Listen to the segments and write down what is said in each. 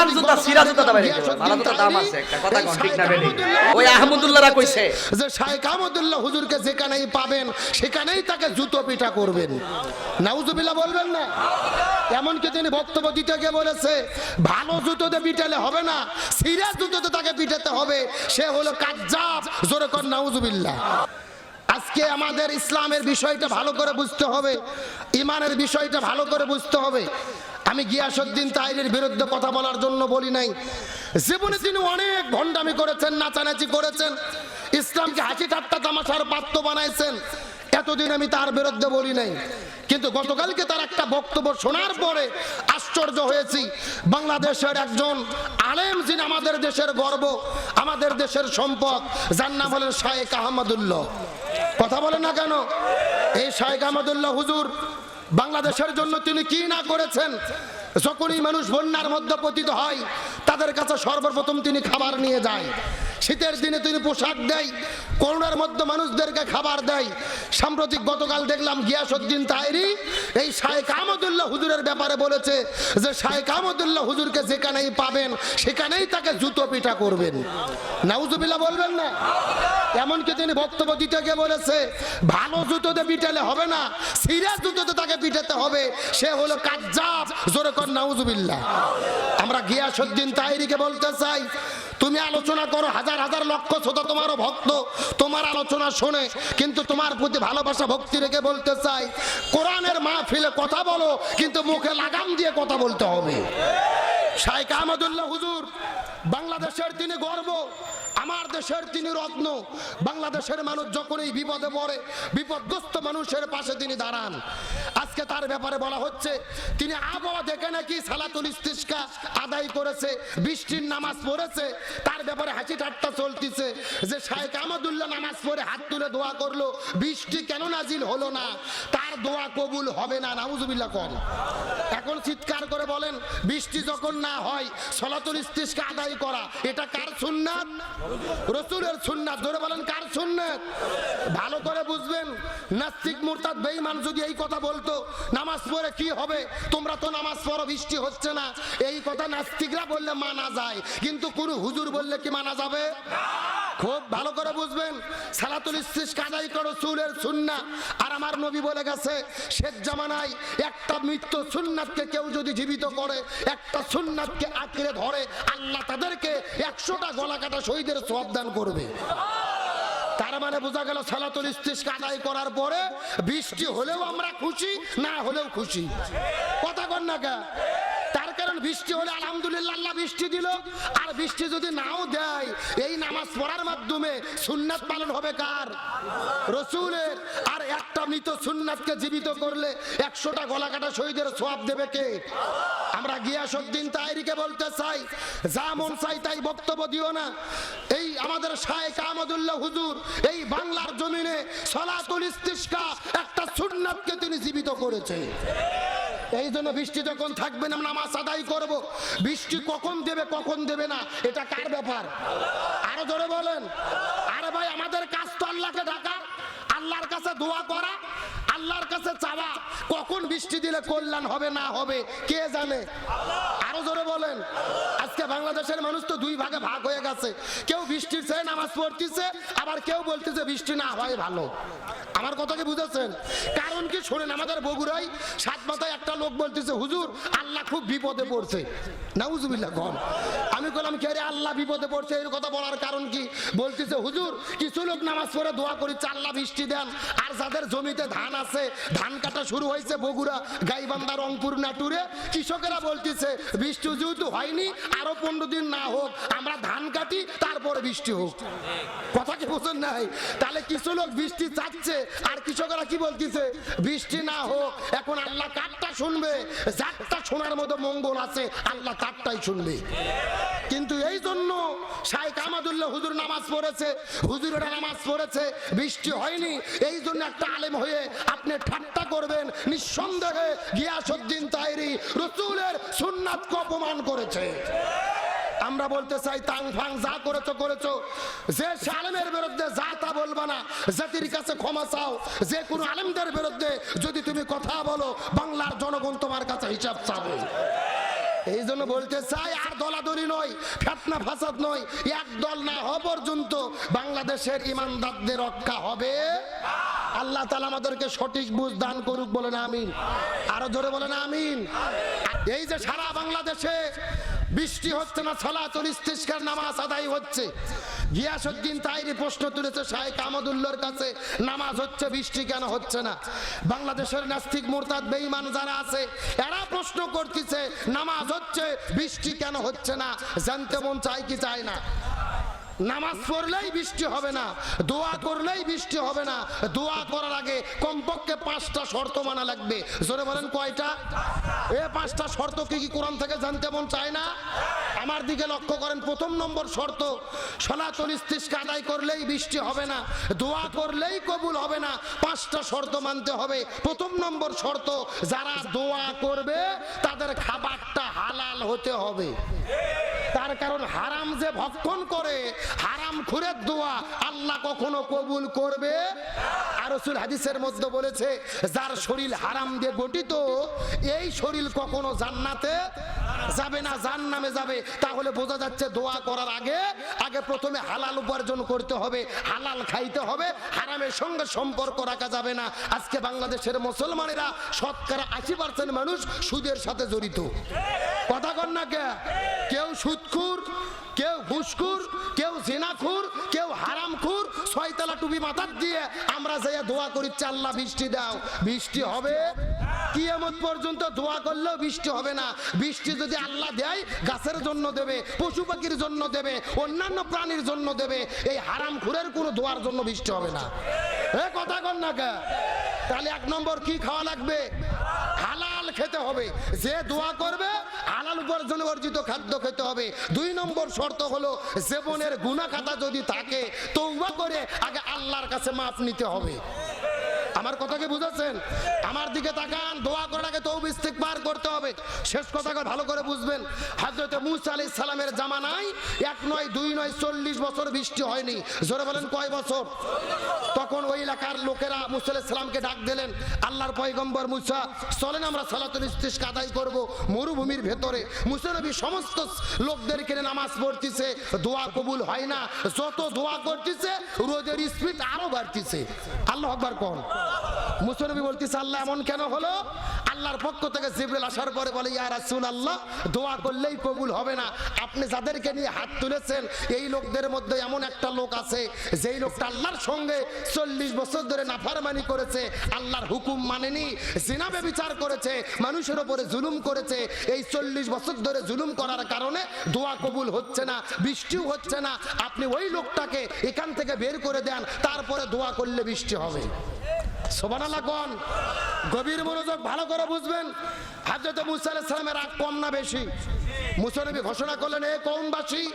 কোরআন জুতা, সিরা জুতা ভালো জুতা দাম আছে কথা কোন, ঠিক না বেটি ওই আহমদুল্লাহরা কইছে। যে শাইখ আহমদুল্লাহ হুজুরকে যেখানেই পাবেন, সেখানেই তাকে জুতো পিঠা করবেন। নাউজুবিল্লাহ বলবেন না? এমনকি তিনি বক্তব্য দিতে গিয়ে বলেছে, ভালো জুতোতে পিটালে হবে না, সিরা জুতোতে তাকে পিটাতে হবে, সে হলো কাজ্জাব। জোরে কর নাউজুবিল্লাহ। আজকে আমাদের ইসলামের বিষয়টা ভালো করে বুঝতে হবে, ইমানের বিষয়টা ভালো করে বুঝতে হবে। আমি গিয়াসুদ্দিন তাইরের বিরুদ্ধে কথা বলার জন্য বলি নাই। জীবনে তিনি অনেক ভণ্ডামি করেছেন, নাচানাচি করেছেন। ইসলামকে হাসি ঠাট্টা তামাশার পাত্র বানাইছেন। এতদিন আমি তার বিরুদ্ধে বলি নাই। কিন্তু গতকালকে তার একটা বক্তব্য শোনার পরে আশ্চর্য হয়েছি। বাংলাদেশের একজন আলেম, যিনি আমাদের দেশের গর্ব, আমাদের দেশের সম্পদ, যার নাম হলেন শায়েক আহমদুল্লাহ। কথা বলে না কেন? এই শায়েক আহমদুল্লাহ হুজুর, বাংলাদেশের জন্য তিনি কি না করেছেন? যখনই মানুষ বন্যার মধ্যে পতিত হয়, তাদের কাছে সর্বপ্রথম তিনি খাবার নিয়ে যায়। শীতের দিনে তিনি পোশাক দেয়, করোনার মধ্যে মানুষদেরকে খাবার দেয়। সাম্প্রতিক গতকাল দেখলাম গিয়াসুদ্দিন তাইরি এই শায়েক আহমদুল্লাহ হুজুরের ব্যাপারে বলেছে যে শায়েক আহমদুল্লাহ হুজুরকে যেখানেই পাবেন, সেখানেই তাকে জুতো পিঠা করবেন। নাউজুবিল্লাহ বলবেন না? এমনকি তিনি বক্তব্য দিতে গিয়ে বলেছে, ভালো জুতোতে পিটালে হবে না, সিরিয়াস জুতোতে তাকে পিটাতে হবে। সে হলো কাজ্জাব। জোরে কর, নাউজুবিল্লাহ। আমরা গিয়াসুদ্দিন তাইরিকে বলতে চাই তুমি আলোচনা করো, হাজার হাজার লক্ষ শত তোমারও ভক্ত, তোমার আলোচনা শোনে, কিন্তু তোমার প্রতি ভালোবাসা ভক্তি রেখে বলতে চাই, কোরআনের মা ফিলে কথা বলো, কিন্তু মুখে লাগাম দিয়ে কথা বলতে হবে। শাইখ আহমদুল্লাহ হুজুর, বাংলাদেশের তিনি গর্ব, আমার দেশের তিনি রত্ন, বাংলাদেশের মানুষ যখনই বিপদে পড়ে, বিপদগ্রস্ত মানুষের পাশে তিনি দাঁড়ান। আজকে তার ব্যাপারে বলা হচ্ছে, তিনি আবহাওয়া দেখে নাকি সালাতুল ইস্তিসকা আদায় করেছে, বৃষ্টির নামাজ পড়েছে, তার ব্যাপারে হাসি ঠাট্টা চলতিছে, যে শাহেক আহমদুল্লাহ নামাজ পড়ে হাত তুলে দোয়া করল, বৃষ্টি কেন নাজিল হলো না? তার দোয়া কবুল হবে না, নাউজুবিল্লাহ কন। এখন চিৎকার করে বলেন, বৃষ্টি যখন না হয়, সলাতুল ইস্তিসকা আদায় করা, এটা কার সুন্নাত? রসুলের সুন্নাত। ধরে বলেন, কার সুন্নাত? ভালো করে বুঝবেন, নাস্তিক মুরতাদ বেঈমান যদি এই কথা বলতো, নামাজ পড়ে কি হবে? তোমরা তো নামাজ পড়ো, বৃষ্টি হচ্ছে না। এই কথা নাস্তিকরা বললে মানা যায়, কিন্তু কোনো হুজুর বললে কি মানা যাবে? খুব ভালো করে বুঝবেন, সালাতুল ইস্তিস কাদাই করো চুলের সুন্না আর আমার নবী বলে গেছে শেষ জামানায় একটা মৃত্যু সুন্নাতকে কেউ যদি জীবিত করে, একটা সুন্নাতকে আঁকড়ে ধরে, আল্লাহ তাদেরকে একশোটা গলা কাটা শহীদের সব করবে। তার মানে বোঝা গেল সালাতুল ইস্তিস আদায় করার পরে বৃষ্টি হলেও আমরা খুশি, না হলেও খুশি। কথা কর না কা কারণ বৃষ্টি হলে আলহামদুলিল্লাহ আল্লাহ বৃষ্টি দিল। আর বৃষ্টি যদি নাও দেয়, এই নামাজ পড়ার মাধ্যমে সুন্নাত পালন হবে কার? রসুলের। আর একটা মৃত সুন্নাতকে জীবিত করলে একশোটা গলা কাটা শহীদের সোয়াব দেবে কে? আমরা গিয়াসুদ্দিন তাইরিকে বলতে চাই, যা মন চাই তাই বক্তব্য দিও না। এই আমাদের শায়েক আহমদুল্লাহ হুজুর, এই বাংলার জমিনে সলাতুল ইস্তিসকা একটা সুন্নাতকে তিনি জীবিত করেছে। এই জন্য বৃষ্টি যখন থাকবে না নামাজ আদায় করব। বৃষ্টি কখন দেবে কখন দেবে না, এটা কার ব্যাপার? আরও ধরে বলেন। আরে ভাই, আমাদের কাজ তো আল্লাহকে ঢাকা আল্লাহর কাছে দোয়া করা, আল্লাহর কাছে চাওয়া। কখন বৃষ্টি দিলে কল্যাণ হবে, না হবে, কে জানে? আরও জোরে বলেন। আজকে বাংলাদেশের মানুষ তো দুই ভাগে ভাগ হয়ে গেছে। কেউ বৃষ্টির চেয়ে নামাজ পড়তেছে, আবার কেউ বলতেছে বৃষ্টি না হয় ভালো। আমার কথা কি বুঝেছেন? কারণ কি শোনেন, আমাদের বগুড়াই সাত মাথায় একটা লোক বলতেছে, হুজুর, আল্লাহ খুব বিপদে পড়ছে। নাউজুবিল্লাহ গম আমি বললাম কে রে, আল্লাহ বিপদে পড়ছে? এর কথা বলার কারণ কি? বলতেছে, হুজুর, কিছু লোক নামাজ পড়ে দোয়া করি আল্লাহ বৃষ্টি দেন। আর যাদের জমিতে ধান আছে, ধান কাটা শুরু হয়েছে বগুড়া, গাইবান্ধা, রংপুর, নাটুরে, কৃষকেরা বলতেছে, বৃষ্টি যেহেতু হয়নি আরও পনেরো দিন না হোক, আমরা ধান কাটি, তারপরে বৃষ্টি হোক। কথা কি বুঝেন নাই? তাহলে কিছু লোক বৃষ্টি চাচ্ছে, আর কৃষকরা কি বলতেছে? বৃষ্টি না হোক, এখন আল্লাহ কারটা শুনবে, যারটা শোনার মতো মঙ্গল আছে, আল্লাহ তারটাই শুনবে। কিন্তু এই জন্য শাইখ আহমদুল্লাহ হুজুর নামাজ পড়েছে, হুজুরেরা নামাজ পড়েছে, বৃষ্টি হয়নি এই জন্য একটা আলেম হয়ে আপনি ঠাট্টা করবেন, নিঃসন্দেহে গিয়াসুদ্দিন তাইরি রসুলের সুন্নাতকে অপমান করেছে। আমরা বলতে চাই তাং ফাং যা করেছ করেছ। যে আলেমের বিরুদ্ধে যা তা বলবা না, জাতির কাছে ক্ষমা চাও। যে কোনো আলেমদের বিরুদ্ধে যদি তুমি কথা বলো, বাংলার জনগণ তোমার কাছে হিসাব চাবে। এই জন্য বলতে চাই, আর দলাদলি নয়, ফেতনা ফাসাদ নয় একদল না হওয়া পর্যন্ত বাংলাদেশের ইমানদারদের রক্ষা হবে। আল্লাহ তালা আমাদেরকে সঠিক বুঝ দান করুক বলেন, আমিন। আরও জোরে বলেন, আমিন। এই যে সারা বাংলাদেশে বৃষ্টি হচ্ছে না ছলা ইস্তিস্কার নামাজ আদায় হচ্ছে গিয়াসউদ্দিন তাইরি প্রশ্ন তুলেছে শাহে আহমদুল্লাহর কাছে নামাজ হচ্ছে, বৃষ্টি কেন হচ্ছে না? বাংলাদেশের নাস্তিক, মোরতাদ, বেঈমান যারা আছে, এরা প্রশ্ন করতেছে, নামাজ হচ্ছে, বৃষ্টি কেন হচ্ছে না? জানতে মন চাই কি চায় না? নামাজ পড়লেই বৃষ্টি হবে না, দোয়া করলেই বৃষ্টি হবে না, দোয়া করার আগে কমপক্ষে পাঁচটা শর্ত মানা লাগবে। জোরে বলেন কয়টা? এ পাঁচটা শর্ত কি কি কোরআন থেকে জানতে মন চায় না? আমার দিকে লক্ষ্য করেন, প্রথম নম্বর শর্ত, সলাতল ইস্তিস্কা আদায় করলেই বৃষ্টি হবে না, দোয়া করলেই কবুল হবে না, পাঁচটা শর্ত মানতে হবে। প্রথম নম্বর শর্ত, যারা দোয়া করবে, তাদের খাবারটা হালাল হতে হবে। তার কারণ হারাম যে ভক্ষণ করে, হারাম খুরের দোয়া আল্লাহ কখনো কবুল করবে? আর রসুল হাদিসের মধ্যে বলেছে, যার শরীর হারাম দিয়ে গঠিত, এই শরীর কখনো জান্নাতে যাবে না জান নামে যাবে। তাহলে বোঝা যাচ্ছে দোয়া করার আগে আগে প্রথমে হালাল উপার্জন করতে হবে, হালাল খাইতে হবে, হারামের সঙ্গে সম্পর্ক রাখা যাবে না। আজকে বাংলাদেশের মুসলমানেরা শতকরা আশি পার্সেন্ট মানুষ সুদের সাথে জড়িত। কথা কন না কে? কেউ সুদখুর কেউ ঘুষখুর, কেউ জিনাখুর, কেউ হারামখুর, ছয়তলা টুপি মাথার দিয়ে আমরা যাইয়া দোয়া করি আল্লাহ বৃষ্টি দাও। বৃষ্টি হবে। কিয়ামত পর্যন্ত দোয়া করলেও বৃষ্টি হবে না। বৃষ্টি যদি আল্লাহ দেয়, গাছের জন্য দেবে, পশু পাখির জন্য দেবে, অন্যান্য প্রাণীর জন্য দেবে, এই হারাম খুরের কোনো দোয়ার জন্য বৃষ্টি হবে না। এ কথা কন না কে? তাহলে এক নম্বর কি খাওয়া লাগবে? খেতে হবে। যে দোয়া করবে আলাল উপার্জনে অর্জিত খাদ্য খেতে হবে। দুই নম্বর শর্ত হলো, জীবনের গুণা খাতা যদি থাকে তৌবা করে আগে আল্লাহর কাছে মাপ নিতে হবে। আমার কথা কি বুঝাচ্ছেন আমার দিকে তাকান, দোয়া করার আগে তৌব ইস্তিকবার করতে হবে। শেষ কথাকে ভালো করে বুঝবেন। হযরত মুসা আলাইহিস সালামের জামানায় এক নয়, দুই নয়, চল্লিশ বছর বৃষ্টি হয়নি। জোরে বলেন, কয় বছর? তখন ওই এলাকার লোকেরা মুসা আলাইহিস সালামকে ডাক দিলেন, আল্লাহর পয়গম্বর মুসা, চলেন আমরা সালাতুল ইস্তিসকা আদায় করব মরুভূমির ভেতরে। মুসা নবী সমস্ত লোকদেরকে নিয়ে নামাজ পড়তিছে, দোয়া কবুল হয় না। যত দোয়া করতেছে, রোদের স্পিড আরও বাড়তিছে। আল্লাহ আকবার কোন। মুসনবী বলতেছে, আল্লাহ এমন কেন হলো? আল্লাহর পক্ষ থেকে জিবরিল আসার পরে বলে, ইয়া রাসূল আল্লাহ দোয়া করলেই কবুল হবে না। আপনি যাদেরকে নিয়ে হাত তুলেছেন, এই লোকদের মধ্যে এমন একটা লোক আছে, যেই লোকটা আল্লাহর সঙ্গে চল্লিশ বছর ধরে নাফারমানি করেছে, আল্লাহর হুকুম মানেনি জিনাবে বিচার করেছে, মানুষের ওপরে জুলুম করেছে। এই চল্লিশ বছর ধরে জুলুম করার কারণে দোয়া কবুল হচ্ছে না, বৃষ্টিও হচ্ছে না। আপনি ওই লোকটাকে এখান থেকে বের করে দেন, তারপরে দোয়া করলে বৃষ্টি হবে। গভীর মনোযোগ ভালো করে বুঝবেন। হাজরত মুসা আলাইহিস সালামের রাগ কম না বেশি? মুসনবী ঘোষণা করলেন, এ কৌমবাসী,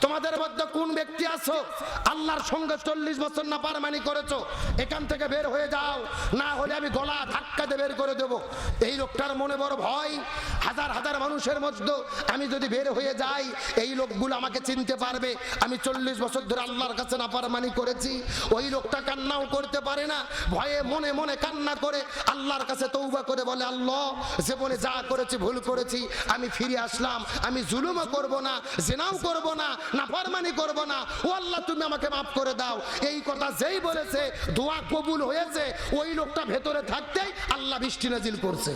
তোমাদের মধ্যে কোন ব্যক্তি আছো? আল্লাহর সঙ্গে চল্লিশ বছর না পারমানি করেছ। এখান থেকে বের হয়ে যাও। না হলে আমি গলা ধাক্কা দিয়ে বের করে দেব। এই লোকটার মনে বড় ভয়। হাজার হাজার মানুষের মধ্যে আমি যদি বের হয়ে যাই, এই লোকগুলো আমাকে চিনতে পারবে। আমি চল্লিশ বছর ধরে আল্লাহর কাছে না পারমানি করেছি। ওই লোকটা কান্নাও করতে পারে না। ভয়ে মনে মনে কান্না করে আল্লাহর কাছে তৌবা করে বলে, আল্লাহ, জীবনে যা করেছি, ভুল করেছি, আমি ফিরে আসলাম। আমি জুলুমও করব না, জেনাও করব না, নাফরমানি করব না। ও আল্লাহ, তুমি আমাকে মাফ করে দাও। এই কথা যেই বলেছে, দোয়া কবুল হয়েছে, ওই লোকটা ভেতরে থাকতেই আল্লাহ বৃষ্টি নাজিল করছে।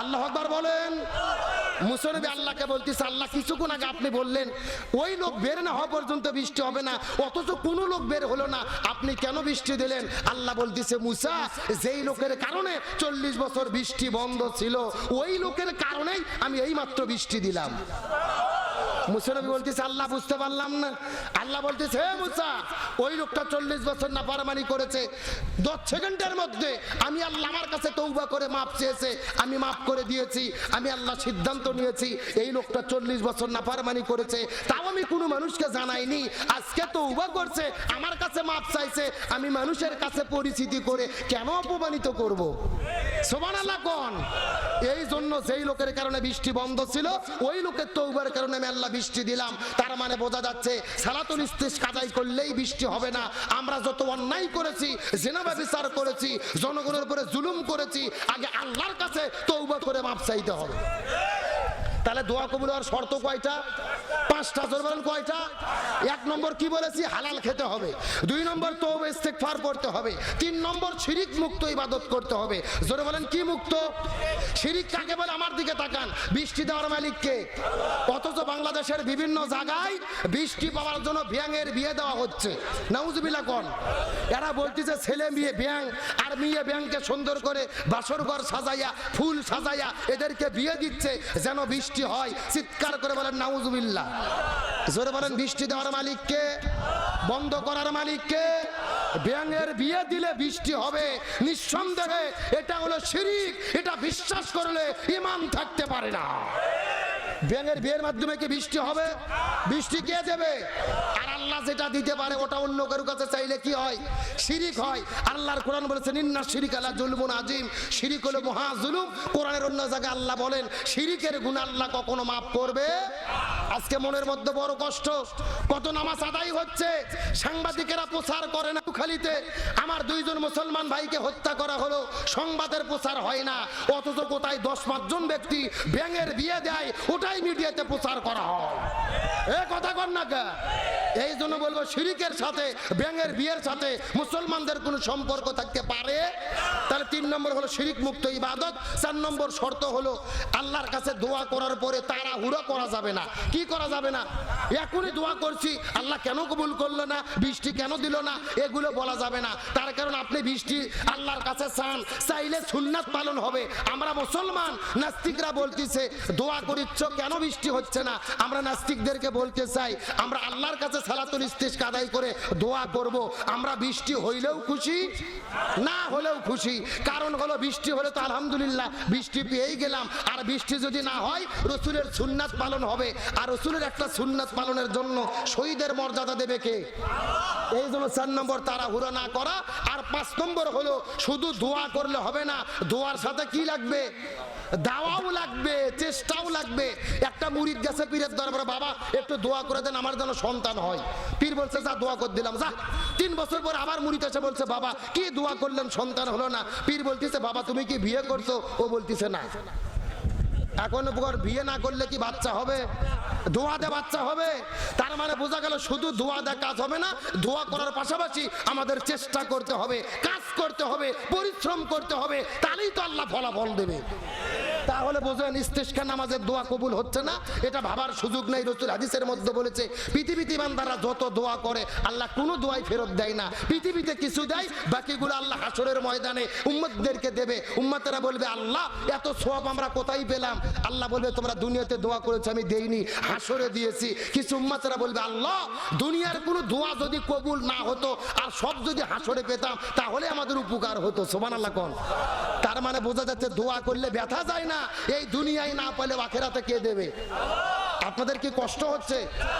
আল্লাহ একবার বলেন। মুসনবী আল্লাহকে বলতেছে, আল্লাহ কিছুক্ষণ আগে আপনি বললেন, ওই লোক বের না হওয়া পর্যন্ত বৃষ্টি হবে না, অথচ কোনো লোক বের হলো না। আপনি কেন বৃষ্টি দিলেন? আল্লাহ বলতেছে, মুসা, যেই লোকের কারণে চল্লিশ বছর বৃষ্টি বন্ধ ছিল, ওই লোকের কারণেই আমি এই মাত্র বৃষ্টি দিলাম। মুসনবী বলতেছে, আল্লাহ বুঝতে পারলাম না। আল্লাহ বলতেছে, হে মুসা, ওই লোকটা চল্লিশ বছর না পারমানি করেছে। দশ সেকেন্ডের মধ্যে আমি আল্লাহ আমার কাছে তৌবা করে মাপ চেয়েছে, আমি মাপ করে দিয়েছি, আমি আল্লাহ সিদ্ধান্ত নিয়েছি, এই লোকটা চল্লিশ বছর না পারমানি করেছে। তাও আমি কোনো মানুষকে জানাইনি। আজকে তৌবা করছে, আমার কাছে মাপ চাইছে, আমি মানুষের কাছে পরিচিতি করে কেন অপমানিত করব? সোমান আল্লাহ কন? এই জন্য যেই লোকের কারণে বৃষ্টি বন্ধ ছিল, ওই লোকের তৌবার কারণে আমি আল্লাহ বৃষ্টি দিলাম, তার মানে বোঝা যাচ্ছে সালাতুল ইস্তিস কাজাই করলেই বৃষ্টি হবে না। আমরা যত অন্যায় করেছি জেনাবা বিচার করেছি, জনগণের উপরে জুলুম করেছি, আগে আল্লাহর কাছে তৌবা করে মাপ চাইতে হবে। তাহলে দোয়া কবুল হওয়ার শর্ত কয়টা? পাঁচটা জোর বলেন কয়টা? এক নম্বর কি বলেছি? হালাল খেতে হবে। দুই নম্বর তো ইস্তেকফার করতে হবে। তিন নম্বর শিরিক মুক্ত ইবাদত করতে হবে। জোরে বলেন, কি মুক্ত? শিরিক কাকে বলে? আমার দিকে তাকান। বৃষ্টি দেওয়ার মালিককে। অথচ বাংলাদেশের বিভিন্ন জায়গায় বৃষ্টি পাওয়ার জন্য ব্যাঙের বিয়ে দেওয়া হচ্ছে। নাউজবিলা কন। এরা বলতেছে, ছেলে, মেয়ে ব্যাং আর মেয়ে ব্যাংকে সুন্দর করে বাসর ঘর সাজাইয়া, ফুল সাজাইয়া এদেরকে বিয়ে দিচ্ছে, যেন বৃষ্টি হয়, চিৎকার করে বলেন, নাউজুবিল্লাহ। জোরে বলেন, বৃষ্টি দেওয়ার মালিককে বন্ধ করার মালিককে ব্যাঙের বিয়ে দিলে বৃষ্টি হবে, নিঃসন্দেহে এটা হলো শিরিক, এটা বিশ্বাস করলে ইমান থাকতে পারে না। ব্যাঙের বিয়ের মাধ্যমে কি বৃষ্টি হবে? বৃষ্টি কে দেবে? আর আল্লাহ যেটা দিতে পারে, ওটা অন্য কারও কাছে চাইলে কি হয়? শিরিক হয়। আল্লাহর কোরআন বলেছেন ইন্না শিরিক আল্লাহ জুলমুন আজিম শিরিক হলো মহা জুলুম। কোরআনের অন্য জায়গায় আল্লাহ বলেন, শিরিকের গুণ আল্লাহ কখনো মাফ করবে আজকে মনের মধ্যে বড় কষ্ট। কত নামাজ আদায় হচ্ছে, সাংবাদিকেরা প্রচার করে না। খালিতে আমার দুইজন মুসলমান ভাইকে হত্যা করা হলো। সংবাদের প্রচার হয় না। অথচ কোথায় দশ পাঁচজন ব্যক্তি ব্যাঙের বিয়ে দেয়, ওটাই মিডিয়াতে প্রচার করা হয়। এ কথা কর না কে? এই জন্য বলব শিরিকের সাথে, ব্যাঙের বিয়ের সাথে মুসলমানদের কোনো সম্পর্ক থাকতে পারে? তাহলে তিন নম্বর হলো শিরিক মুক্ত ইবাদত, চার নম্বর শর্ত হলো আল্লাহর কাছে দোয়া করার পরে তারা হুড়ো করা যাবে না। কি করা যাবে না? এখনই দোয়া করছি, আল্লাহ কেন কবুল করল না? বৃষ্টি কেন দিল না? এগুলো বলা যাবে না। তার কারণ আপনি বৃষ্টি আল্লাহর কাছে চান, চাইলে সুন্নাত পালন হবে। আমরা মুসলমান, নাস্তিকরা বলতেছে, দোয়া করিচ্ছ কেন বৃষ্টি হচ্ছে না? আমরা নাস্তিকদেরকে বলতে চাই, আমরা আল্লাহর কাছে সালাতুল ইস্তিস্ক আদায় করে দোয়া করব আমরা বৃষ্টি হইলেও খুশি, না হলেও খুশি। কারণ হলো বৃষ্টি হলে তো আলহামদুলিল্লাহ বৃষ্টি পেয়েই গেলাম। আর বৃষ্টি যদি না হয়, রসুলের সুন্নাত পালন হবে। আর রসুলের একটা সুন্নাত পালনের জন্য শহীদের মর্যাদা দেবে কে? এই জন্য চার নম্বর তারা হুড়ো না করা। আর পাঁচ নম্বর হলো শুধু দোয়া করলে হবে না, দোয়ার সাথে কি লাগবে? দাওয়াও লাগবে, চেষ্টাও লাগবে। একটা মুড়ির গেছে পীরের দরবারে, বাবা, একটু দোয়া করে দেন, আমার যেন সন্তান হয়। পীর বলছে, যা দোয়া করে দিলাম, যা। তিন বছর পর আবার মুরিদ এসে বলছে, বাবা, কি দোয়া করলেন, সন্তান হলো না। পীর বলতেছে, বাবা, তুমি কি বিয়ে করছ? ও বলতেছে, না। এখন বিয়ে না করলে কি বাচ্চা হবে? দোয়াতে বাচ্চা হবে। তার মানে বোঝা গেল, শুধু দোয়াতে কাজ হবে না, দোয়া করার পাশাপাশি আমাদের চেষ্টা করতে হবে, কাজ করতে হবে, পরিশ্রম করতে হবে, তাহলেই তো আল্লাহ ফলাফল দেবে। তাহলে বোঝেন ইস্তেস্কা নামাজের দোয়া কবুল হচ্ছে না। এটা ভাবার সুযোগ নেই, রসুল হাদিসের মধ্যে বলেছে, পৃথিবীতে বান্দারা যত দোয়া করে, আল্লাহ কোনো দোয়াই ফেরত দেয় না। পৃথিবীতে কিছু দেয়, বাকিগুলো আল্লাহ হাসরের ময়দানে উম্মতদেরকে দেবে। উম্মতেরা বলবে, আল্লাহ, এত সব আমরা কোথায় পেলাম? আল্লাহ বলবে, তোমরা দুনিয়াতে দোয়া করেছ, আমি দেইনি, হাসরে দিয়েছি। কিছু উম্মতেরা বলবে, আল্লাহ, দুনিয়ার কোনো দোয়া যদি কবুল না হতো, আর সব যদি হাসরে পেতাম, তাহলে আমাদের উপকার হতো। সোমান আল্লাহ কন। তার মানে বোঝা যাচ্ছে দোয়া করলে ব্যথা যায় না। এই দুনিয়ায় না পেলে আখেরাতে কে দেবে? আপনাদের কি কষ্ট হচ্ছে?